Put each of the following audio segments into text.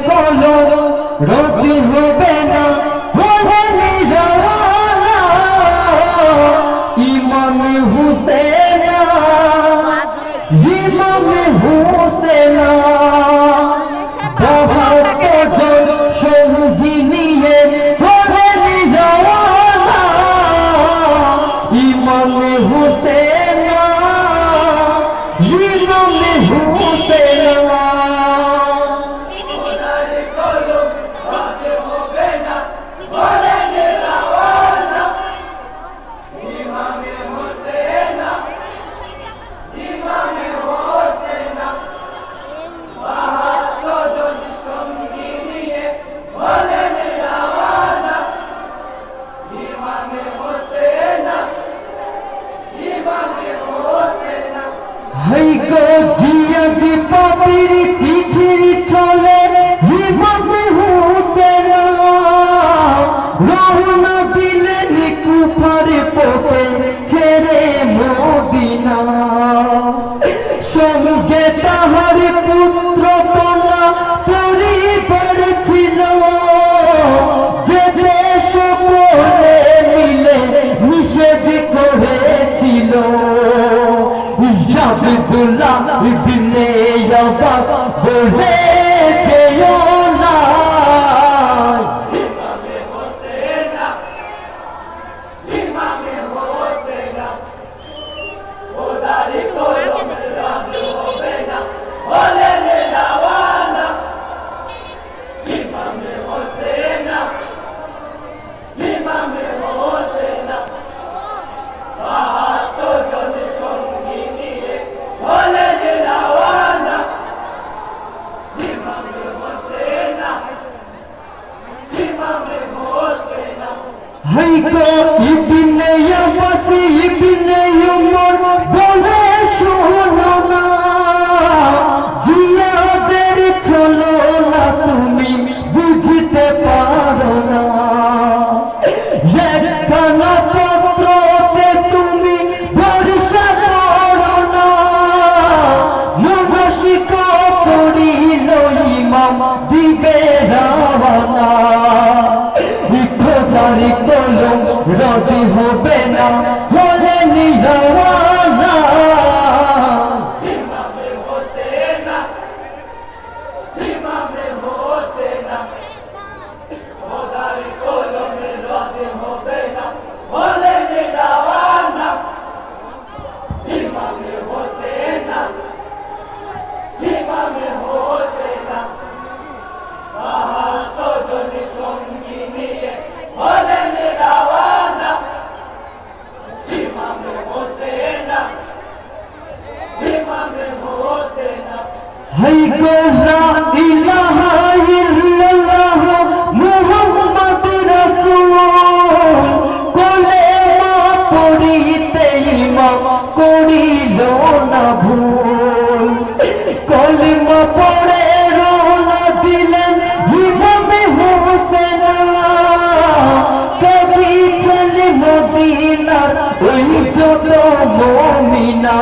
colour রোদ হবে না হৈক জিয়া দীপাবির চিঠির চলে হিমন্ত রসুল্লাহ ইবনে আব্বাস বলে হাইকো ইবনে আব্বাসী মোমিনা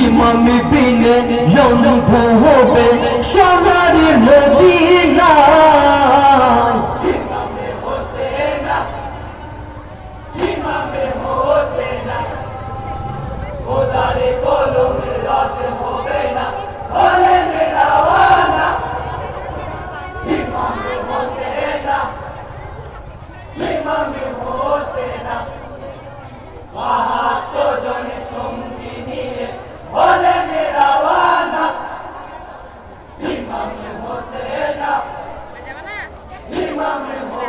ইমাম বিনে লন্ধ হবে সোনারের মদিনা রাত হবে না কলমে রাওয়ানা